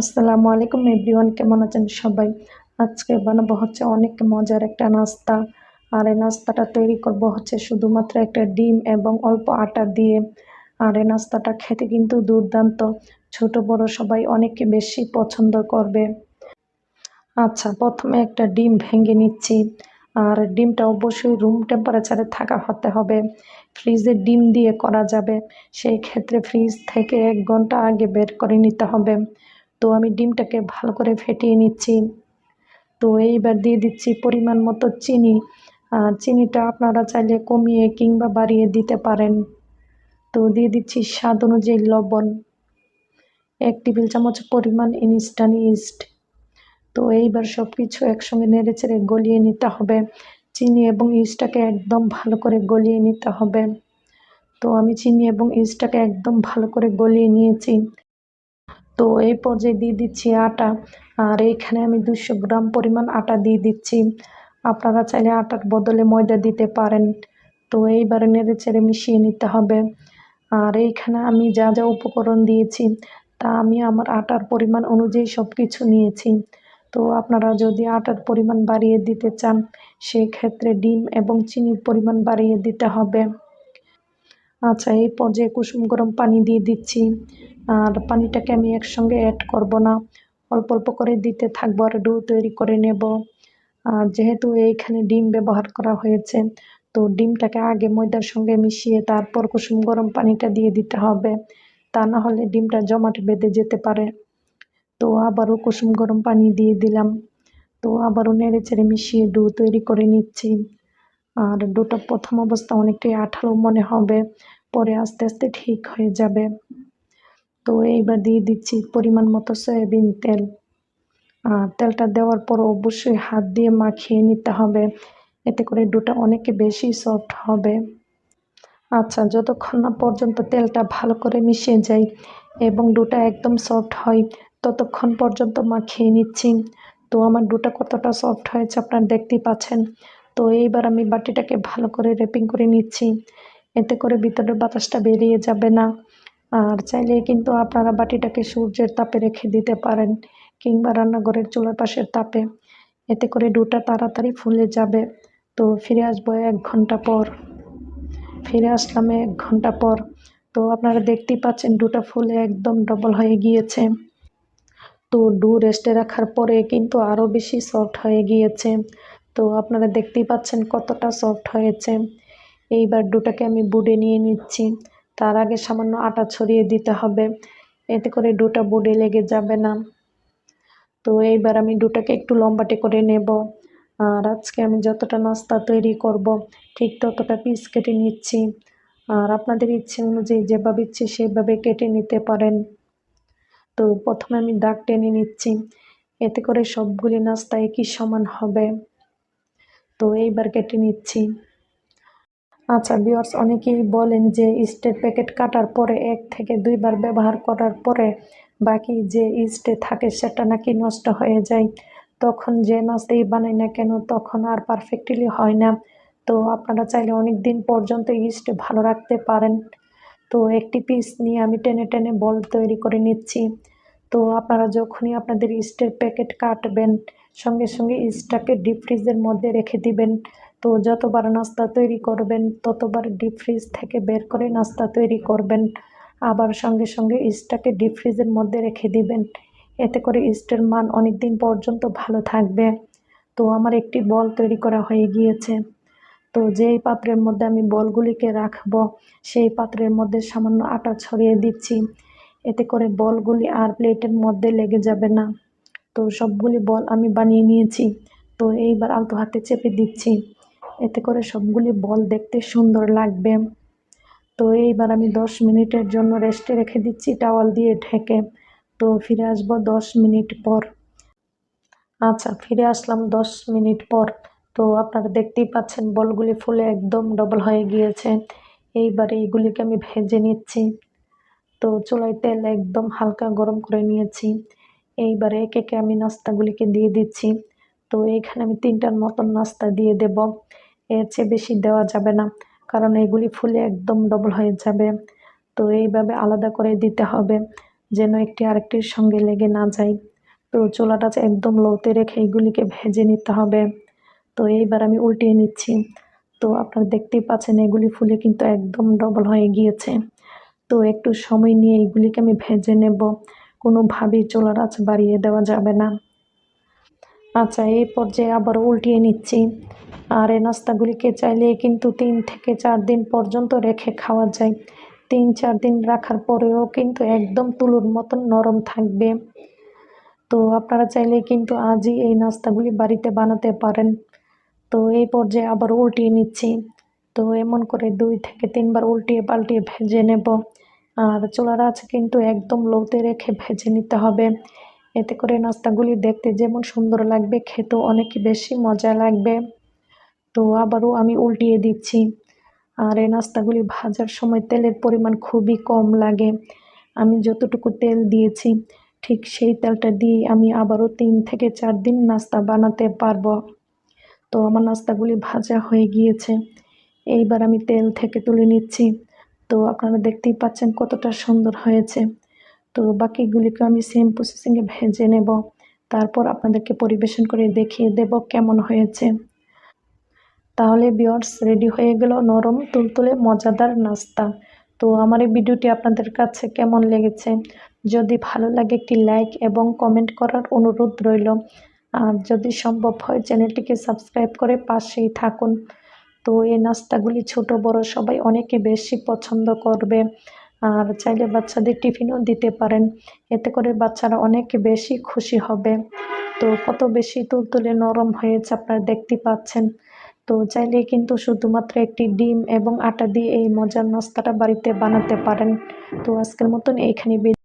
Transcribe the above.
আসসালামু আলাইকুম এভরিওয়ান, কেমন আছেন সবাই? আজকে বানাবো হচ্ছে অনেক মজার একটা নাস্তা। আর এই নাস্তাটা তৈরি করব হচ্ছে শুধুমাত্র একটা ডিম এবং অল্প আটা দিয়ে। আর এই নাস্তাটা খেতে কিন্তু দুর্দান্ত। ছোট, বড় সবাই অনেক বেশি পছন্দ করবে। আচ্ছা প্রথমে একটা ডিম ভেঙে নিচ্ছি। আর ডিমটা অবশ্যই রুম টেম্পারেচারে থাকা হতে হবে। ফ্রিজে ডিম দিয়ে করা যাবে। সেই ক্ষেত্রে ফ্রিজ থেকে এক ঘণ্টা আগে বের করে নিতে হবে। তো আমি ডিমটাকে ভালো করে ফেটিয়ে নিচ্ছি। তো এইবার দিয়ে দিচ্ছি পরিমাণ মতো চিনি। চিনিটা আপনারা চাইলে কমিয়ে কিংবা বাড়িয়ে দিতে পারেন। তো দিয়ে দিচ্ছি স্বাদ অনুযায়ী লবণ। এক টেবিল চামচ পরিমাণ ইনস্ট্যান্ট ইস্ট তো এইবার সব কিছু একসঙ্গে নেড়ে চেড়ে গলিয়ে নিতে হবে। চিনি এবং ইস্টটাকে একদম ভালো করে গলিয়ে নিতে হবে। তো আমি চিনি এবং ইস্টটাকে একদম ভালো করে গলিয়ে নিয়েছি। তো এই পর্যায়ে দিয়ে দিচ্ছি আটা। আর এইখানে আমি দুশো গ্রাম পরিমাণ আটা দিয়ে দিচ্ছি। আপনারা চাইলে আটার বদলে ময়দা দিতে পারেন। তো এইবারে নেড়ে চেড়ে মিশিয়ে নিতে হবে। আর এইখানে আমি যা যা উপকরণ দিয়েছি, তা আমি আমার আটার পরিমাণ অনুযায়ী সব কিছু নিয়েছি। তো আপনারা যদি আটার পরিমাণ বাড়িয়ে দিতে চান, সেক্ষেত্রে ডিম এবং চিনির পরিমাণ বাড়িয়ে দিতে হবে। আচ্ছা এই পর্যায়ে কুসুম গরম পানি দিয়ে দিচ্ছি। আর পানিটাকে আমি একসঙ্গে অ্যাড করব না। অল্প অল্প করে দিতে থাকব আর ডো তৈরি করে নেব। আর যেহেতু এইখানে ডিম ব্যবহার করা হয়েছে, তো ডিমটাকে আগে ময়দার সঙ্গে মিশিয়ে তারপর কুসুম গরম পানিটা দিয়ে দিতে হবে। তা না হলে ডিমটা জমাট বেঁধে যেতে পারে। তো আবারও কুসুম গরম পানি দিয়ে দিলাম। তো আবারও নেড়ে চেড়ে মিশিয়ে ডো তৈরি করে নিচ্ছি। আর দুটো প্রথম অবস্থা অনেকটাই আঠালো মনে হবে, পরে আস্তে আস্তে ঠিক হয়ে যাবে। তো এইবার দিয়ে দিচ্ছি পরিমাণ মতো সয়াবিন তেল। আর তেলটা দেওয়ার পর অবশ্যই হাত দিয়ে মাখিয়ে নিতে হবে, এতে করে ডোটা অনেক বেশি সফট হবে। আচ্ছা যতক্ষণ না পর্যন্ত তেলটা ভালো করে মিশিয়ে যায় এবং ডোটা একদম সফট হয়, ততক্ষণ পর্যন্ত মাখিয়ে নিচ্ছি। তো আমার ডোটা কতটা সফট হয়েছে আপনারা দেখতেই পাচ্ছেন। তো এইবার আমি বাটিটাকে ভালো করে রেপিং করে নিচ্ছি। এতে করে ভিতরের বাতাসটা বেরিয়ে যাবে না। আর চাইলে কিন্তু আপনারা বাটিটাকে সূর্যের তাপে রেখে দিতে পারেন কিংবা রান্নাঘরের চুলার পাশের তাপে। এতে করে ডোটা তাড়াতাড়ি ফুলে যাবে। তো ফিরে আসব এক ঘণ্টা পর। ফিরে আসলাম এক ঘণ্টা পর। তো আপনারা দেখতেই পাচ্ছেন ডোটা ফুলে একদম ডবল হয়ে গিয়েছে। তো ডু রেস্টে রাখার পরে কিন্তু আরও বেশি সফট হয়ে গিয়েছে। তো আপনারা দেখতেই পাচ্ছেন কতটা সফট হয়েছে। এইবার ডোটাকে আমি বুডে নিয়ে নিচ্ছি। তার আগে সামান্য আটা ছড়িয়ে দিতে হবে। এতে করে ডোটা বুডে লেগে যাবে না। তো এইবার আমি ডোটাকে একটু লম্বাটে করে নেব। আর আজকে আমি যতটা নাস্তা তৈরি করব, ঠিক ততটা পিস কেটে নিচ্ছি। আর আপনাদের ইচ্ছে অনুযায়ী যেভাবে ইচ্ছে সেভাবে কেটে নিতে পারেন। তো প্রথমে আমি দাগ টেনে নিচ্ছি। এতে করে সবগুলি নাস্তা একই সমান হবে? তো এইবার কেটে নিচ্ছি। আচ্ছা বিয়ার্স অনেকেই বলেন যে ইস্টের প্যাকেট কাটার পরে এক থেকে দুইবার ব্যবহার করার পরে বাকি যে ইস্টে থাকে সেটা নাকি নষ্ট হয়ে যায়। তখন যে নাস্তাই বানাই না কেন, তখন আর পারফেক্টলি হয় না। তো আপনারা চাইলে অনেক দিন পর্যন্ত ইস্ট ভালো রাখতে পারেন। তো একটি পিস নিয়ে আমি টেনে টেনে বল তৈরি করে নিচ্ছি। তো আপনারা যখনই আপনাদের ইস্টের প্যাকেট কাটবেন, সঙ্গে সঙ্গে ইস্টটাকে ডিপ ফ্রিজের মধ্যে রেখে দিবেন। তো যতবার নাস্তা তৈরি করবেন, ততবার ডিপ ফ্রিজ থেকে বের করে নাস্তা তৈরি করবেন। আবার সঙ্গে সঙ্গে ইস্টটাকে ডিপ ফ্রিজের মধ্যে রেখে দিবেন। এতে করে ইস্টের মান অনেক দিন পর্যন্ত ভালো থাকবে। তো আমার একটি বল তৈরি করা হয়ে গিয়েছে। তো যেই পাত্রের মধ্যে আমি বলগুলিকে রাখব, সেই পাত্রের মধ্যে সামান্য আটা ছড়িয়ে দিচ্ছি। এতে করে বলগুলি আর প্লেটের মধ্যে লেগে যাবে না। তো সবগুলি বল আমি বানিয়ে নিয়েছি। তো এইবার আলতো হাতে চেপে দিচ্ছি। এতে করে সবগুলি বল দেখতে সুন্দর লাগবে। তো এইবার আমি দশ মিনিটের জন্য রেস্টে রেখে দিচ্ছি, টাওয়াল দিয়ে ঢেকে। তো ফিরে আসব দশ মিনিট পর। আচ্ছা ফিরে আসলাম দশ মিনিট পর। তো আপনারা দেখতেই পাচ্ছেন বলগুলি ফুলে একদম ডবল হয়ে গিয়েছে। এইবারে এইগুলিকে আমি ভেজে নিচ্ছি। তো চুলায় তেল একদম হালকা গরম করে নিয়েছি। এইবারে একে একে আমি নাস্তাগুলিকে দিয়ে দিচ্ছি। তো এইখানে আমি তিনটার মতন নাস্তা দিয়ে দেব। এর চেয়ে বেশি দেওয়া যাবে না, কারণ এগুলি ফুলে একদম ডবল হয়ে যাবে। তো এইভাবে আলাদা করে দিতে হবে, যেন একটি আরেকটির সঙ্গে লেগে না যায়। তো চোলাটা একদম লোতে রেখে এইগুলিকে ভেজে নিতে হবে। তো এইবার আমি উল্টিয়ে নিচ্ছি। তো আপনারা দেখতেই পাচ্ছেন এগুলি ফুলে কিন্তু একদম ডবল হয়ে গিয়েছে। তো একটু সময় নিয়ে এইগুলিকে আমি ভেজে নেব। কোনোভাবেই চোলার আঁচ বাড়িয়ে দেওয়া যাবে না। আচ্ছা এই পর্যায়ে আবার উল্টিয়ে নিচ্ছি। আর এই নাস্তাগুলিকে চাইলে কিন্তু তিন থেকে চার দিন পর্যন্ত রেখে খাওয়া যায়। তিন চার দিন রাখার পরেও কিন্তু একদম তুলোর মতন নরম থাকবে। তো আপনারা চাইলে কিন্তু আজই এই নাস্তাগুলি বাড়িতে বানাতে পারেন। তো এই পর্যায়ে আবার উল্টিয়ে নিচ্ছি। তো এমন করে দুই থেকে তিনবার উল্টিয়ে পাল্টিয়ে ভেজে নেব। আর চুলার আছে কিন্তু একদম লোতে রেখে ভেজে নিতে হবে। এতে করে নাস্তাগুলি দেখতে যেমন সুন্দর লাগবে, খেতেও অনেক বেশি মজা লাগবে। তো আবারও আমি উল্টিয়ে দিচ্ছি। আর এই নাস্তাগুলি ভাজার সময় তেলের পরিমাণ খুবই কম লাগে। আমি যতটুকু তেল দিয়েছি, ঠিক সেই তেলটা দিয়ে আমি আবারও তিন থেকে চার দিন নাস্তা বানাতে পারব। তো আমার নাস্তাগুলি ভাজা হয়ে গিয়েছে। এইবার আমি তেল থেকে তুলে নিচ্ছি। তো আপনারা দেখতেই পাচ্ছেন কতটা সুন্দর হয়েছে। তো বাকিগুলিকে আমি সেম প্রসেসিংয়ে ভেজে নেব। তারপর আপনাদেরকে পরিবেশন করে দেখিয়ে দেব কেমন হয়েছে। তাহলে বিয়ার্স রেডি হয়ে গেল নরম, তুলতুলে, মজাদার নাস্তা। তো আমার এই ভিডিওটি আপনাদের কাছে কেমন লেগেছে? যদি ভালো লাগে একটি লাইক এবং কমেন্ট করার অনুরোধ রইল। আর যদি সম্ভব হয়, চ্যানেলটিকে সাবস্ক্রাইব করে পাশেই থাকুন। তো এই নাস্তাগুলি ছোট, বড় সবাই অনেকে বেশি পছন্দ করবে। আর চাইলে বাচ্চাদের টিফিনও দিতে পারেন। এতে করে বাচ্চারা অনেক বেশি খুশি হবে। তো কত বেশি তুলতুলে নরম হয়েছে আপনারা দেখতে পাচ্ছেন। তো চাইলে কিন্তু শুধুমাত্র একটি ডিম এবং আটা দিয়ে এই মজার নাস্তাটা বাড়িতে বানাতে পারেন। তো আজকের মতন এইখানে